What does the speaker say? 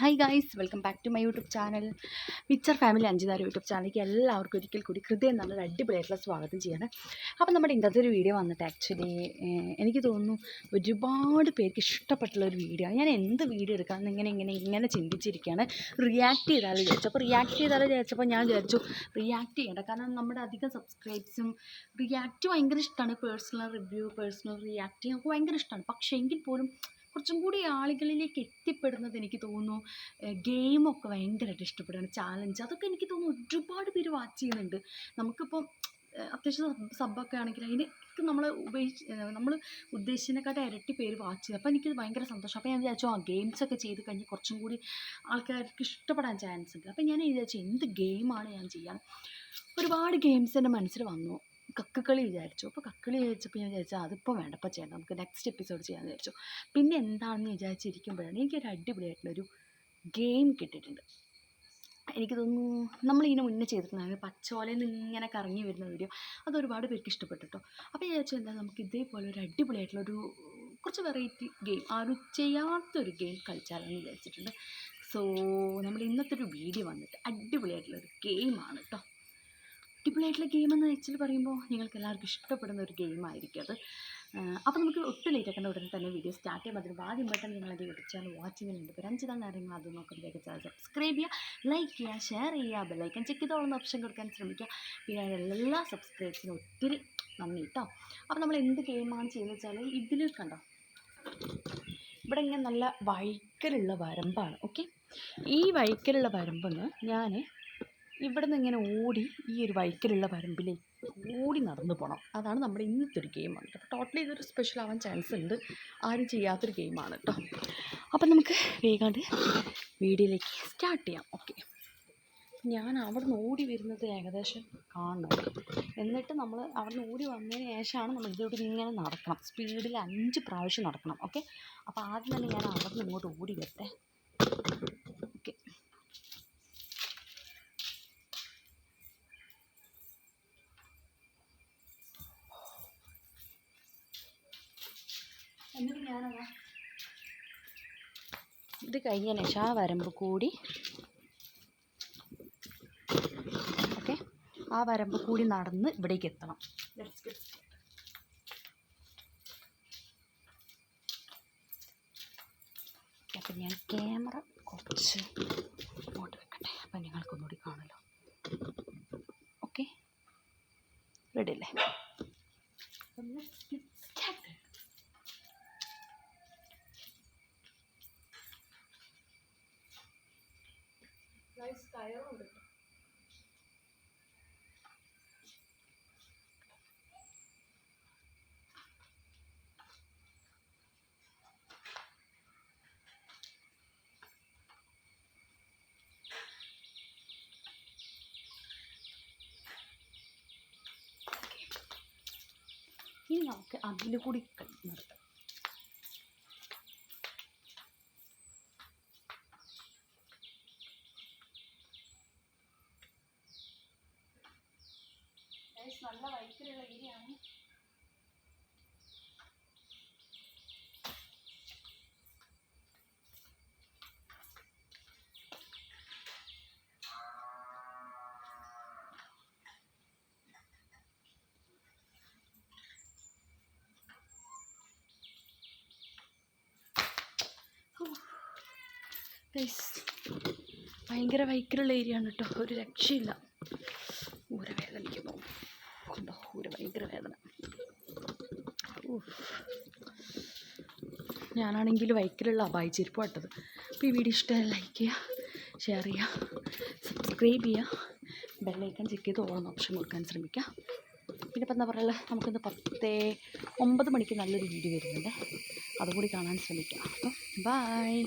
Hi guys welcome back to my YouTube channel mixture family അഞ്ചുതാരം YouTube ചാനലിലേക്ക് എല്ലാവർക്കും ഒരിക്കൽ കൂടി ഹൃദയം നല്ലൊരു അടിപൊളിയായിട്ടുള്ള സ്വാഗതം ചെയ്യാണ്. അപ്പോൾ നമ്മുടെ ഇന്നത്തെ ഒരു വീഡിയോ വന്നിട്ട് ആക്ച്വലി എനിക്ക് തോന്നുന്നു ഒരുപാട് പേർക്ക് ഇഷ്ടപ്പെട്ടുള്ള ഒരു വീഡിയോ ഞാൻ എന്ത് വീഡിയോ എടുക്കാമെന്ന് ഇങ്ങനെ ഇങ്ങനെ ഇങ്ങനെ ചിന്തിച്ചിരിക്കുകയാണ്. റിയാക്ട് ചെയ്താലും വിചാരിച്ചു അപ്പോൾ റിയാക്ട് ചെയ്താലും വിചാരിച്ചപ്പോൾ ഞാൻ വിചാരിച്ചു റിയാക്ട് ചെയ്യേണ്ട. കാരണം നമ്മുടെ അധികം സബ്സ്ക്രൈബ്സും റിയാക്ട് ഭയങ്കര ഇഷ്ടമാണ് പേഴ്സണൽ റിവ്യൂ പേഴ്സണൽ റിയാക്ട് ഒക്കെ ഭയങ്കര ഇഷ്ടമാണ് പക്ഷേ എങ്കിൽ പോലും കുറച്ചും കൂടി ആളുകളിലേക്ക് എത്തിപ്പെടുന്നത് എനിക്ക് തോന്നുന്നു ഗെയിമൊക്കെ ഭയങ്കരമായിട്ട് ഇഷ്ടപ്പെടുകയാണ്. ചാലഞ്ച് അതൊക്കെ എനിക്ക് തോന്നുന്നു ഒരുപാട് പേര് വാച്ച് ചെയ്യുന്നുണ്ട്. നമുക്കിപ്പം ഏഹ് അത്യാവശ്യം സബ് സബ്ബൊക്കെ ആണെങ്കിൽ അതിന് നമ്മൾ ഉപയോഗിച്ച് നമ്മൾ ഉദ്ദേശിച്ചതിനെക്കാട്ടും ഇരട്ടി പേര് വാച്ച് ചെയ്തു അപ്പോൾ എനിക്കത് ഭയങ്കര സന്തോഷം. അപ്പോൾ ഞാൻ വിചാരിച്ചു ആ ഗെയിംസ് ഒക്കെ ചെയ്ത് കഴിഞ്ഞ് കുറച്ചും കൂടി ആൾക്കാർക്ക് ഇഷ്ടപ്പെടാൻ ചാൻസ് ഉണ്ട്. അപ്പോൾ ഞാൻ വിചാരിച്ചു എന്ത് ഗെയിമാണ് ഞാൻ ചെയ്യാൻ? ഒരുപാട് ഗെയിംസ് എന്റെ മനസ്സിൽ വന്നു. കക്കുകളി വിചാരിച്ചു. അപ്പോൾ കക്കുകളി വിചാരിച്ചപ്പോൾ ഞാൻ വിചാരിച്ചു അതിപ്പോൾ വേണ്ട അപ്പോൾ ചെയ്യണം. നമുക്ക് നെക്സ്റ്റ് എപ്പിസോഡ് ചെയ്യാമെന്ന് വിചാരിച്ചു. പിന്നെ എന്താണെന്ന് വിചാരിച്ചിരിക്കുമ്പോഴാണ് എനിക്കൊരു അടിപൊളിയായിട്ടുള്ളൊരു ഗെയിം കിട്ടിയിട്ടുണ്ട്. എനിക്ക് തോന്നുന്നു നമ്മളിങ്ങനെ മുന്നേ ചെയ്തിട്ടുണ്ടായിരുന്നു പച്ചോലയിൽ നിന്ന് ഇങ്ങനെ കറങ്ങി വരുന്ന വീഡിയോ അത് ഒരുപാട് പേർക്ക് ഇഷ്ടപ്പെട്ടു കേട്ടോ അപ്പോൾ വിചാരിച്ചു എന്താ നമുക്ക് ഇതേപോലെ ഒരു അടിപൊളിയായിട്ടുള്ളൊരു കുറച്ച് വെറൈറ്റി ഗെയിം ആരും ചെയ്യാത്തൊരു ഗെയിം കളിച്ചാലെന്ന് വിചാരിച്ചിട്ടുണ്ട്. സോ നമ്മൾ ഇന്നത്തെ ഒരു വീഡിയോ വന്നിട്ട് അടിപൊളിയായിട്ടുള്ളൊരു ഗെയിമാണ് കേട്ടോ അടിപൊളിയായിട്ടുള്ള ഗെയിം എന്ന് ആക്ച്വലി പറയുമ്പോൾ നിങ്ങൾക്ക് എല്ലാവർക്കും ഇഷ്ടപ്പെടുന്ന ഒരു ഗെയിം ആയിരിക്കും അത്. അപ്പോൾ നമുക്ക് ഒട്ടും ലേറ്റ് ആക്കേണ്ട ഉടനെ തന്നെ വീഡിയോ സ്റ്റാർട്ട് ചെയ്യുമ്പോൾ അതിന് ആദ്യം പെട്ടെന്ന് നിങ്ങൾ അത് ചാനൽ വാച്ച് ചെയ്യുന്നുണ്ട് ഇപ്പോൾ അഞ്ച് തന്നെ കാര്യങ്ങൾ അത് നോക്കുമ്പോഴേക്ക് സബ്സ്ക്രൈബ് ചെയ്യുക ലൈക്ക് ചെയ്യുക ഷെയർ ചെയ്യുക ബെല്ലൈക്കൻ ചെക്ക് ചെയ്തോളുന്ന ഓപ്ഷൻ കൊടുക്കാൻ ശ്രമിക്കുക. പിന്നെ എല്ലാ സബ്സ്ക്രൈബ്സിനും ഒത്തിരി നന്ദി കേട്ടോ അപ്പോൾ നമ്മൾ എന്ത് ഗെയിമാണ് ചെയ്യുന്നത് വെച്ചാൽ ഇതിൽ കണ്ടോ? ഇവിടെ ഇങ്ങനെ നല്ല വൈക്കലുള്ള വരമ്പാണ് ഓക്കെ ഈ വൈക്കലുള്ള വരമ്പെന്ന് ഞാൻ ഇവിടെ നിന്ന് ഇങ്ങനെ ഓടി ഈ ഒരു വൈക്കലുള്ള വരമ്പിലേക്ക് ഓടി നടന്നു പോകണം അതാണ് നമ്മുടെ ഇന്നത്തെ ഒരു ഗെയിം വന്നിട്ട് അപ്പോൾ ടോട്ടലി ഇതൊരു സ്പെഷ്യൽ ആവാൻ ചാൻസ് ഉണ്ട്. ആരും ചെയ്യാത്തൊരു ഗെയിമാണ് കേട്ടോ. അപ്പം നമുക്ക് വേഗാണ്ട് വീഡിയോയിലേക്ക് സ്റ്റാർട്ട് ചെയ്യാം. ഓക്കെ ഞാൻ അവിടുന്ന് ഓടി വരുന്നത് ഏകദേശം കാണണം. എന്നിട്ട് നമ്മൾ അവിടുന്ന് ഓടി വന്നതിന് ശേഷമാണ് നമ്മൾ ഇതിലൂടെ ഇങ്ങനെ നടക്കണം. സ്പീഡിൽ അഞ്ച് പ്രാവശ്യം നടക്കണം. ഓക്കെ അപ്പോൾ ആദ്യം തന്നെ ഞാൻ അവിടുന്ന് ഇങ്ങോട്ട് ഓടി വരട്ടെ. ഇത് കഴിഞ്ഞതിന് ശേഷം ആ വരമ്പ് കൂടി ഓക്കെ. ആ വരമ്പ് കൂടി നടന്ന് ഇവിടേക്ക് എത്തണം. അപ്പം ഞാൻ ക്യാമറ കുറച്ച് ഇങ്ങോട്ട് വെക്കട്ടെ. അപ്പം നിങ്ങൾക്കൊന്നുകൂടി കാണുമല്ലോ. ഓക്കെ. റെഡി അല്ലേ? Guys, കയറുണ്ട് കേട്ടോ. ഇനി നമുക്ക് അതിൽ കൂടി കളി നിർത്താം നല്ല വൈക്കലുള്ള ഏരിയയാണ് ഗൈസ് ഭയങ്കര വൈക്കലുള്ള ഏരിയ ആണ് കേട്ടോ. ഒരു രക്ഷയില്ല. ഞാനാണെങ്കിൽ വൈക്കിലുള്ള അബായി ചെരുപ്പ് പെട്ടത്. അപ്പോൾ ഈ വീഡിയോ ഇഷ്ടമായി ലൈക്ക് ചെയ്യുക ഷെയർ ചെയ്യുക സബ്സ്ക്രൈബ് ചെയ്യുക ബെല്ലൈക്കൺ ചെക്ക് ചെയ്ത് ഓണം ഓപ്ഷൻ കൊടുക്കാൻ ശ്രമിക്കുക പിന്നെ ഇപ്പം എന്താ പറയുക നമുക്കിന്ന് പത്തേ ഒമ്പത് മണിക്ക് നല്ലൊരു വീഡിയോ വരുന്നുണ്ട്. അതുകൂടി കാണാൻ ശ്രമിക്കാം. അപ്പം ബായ്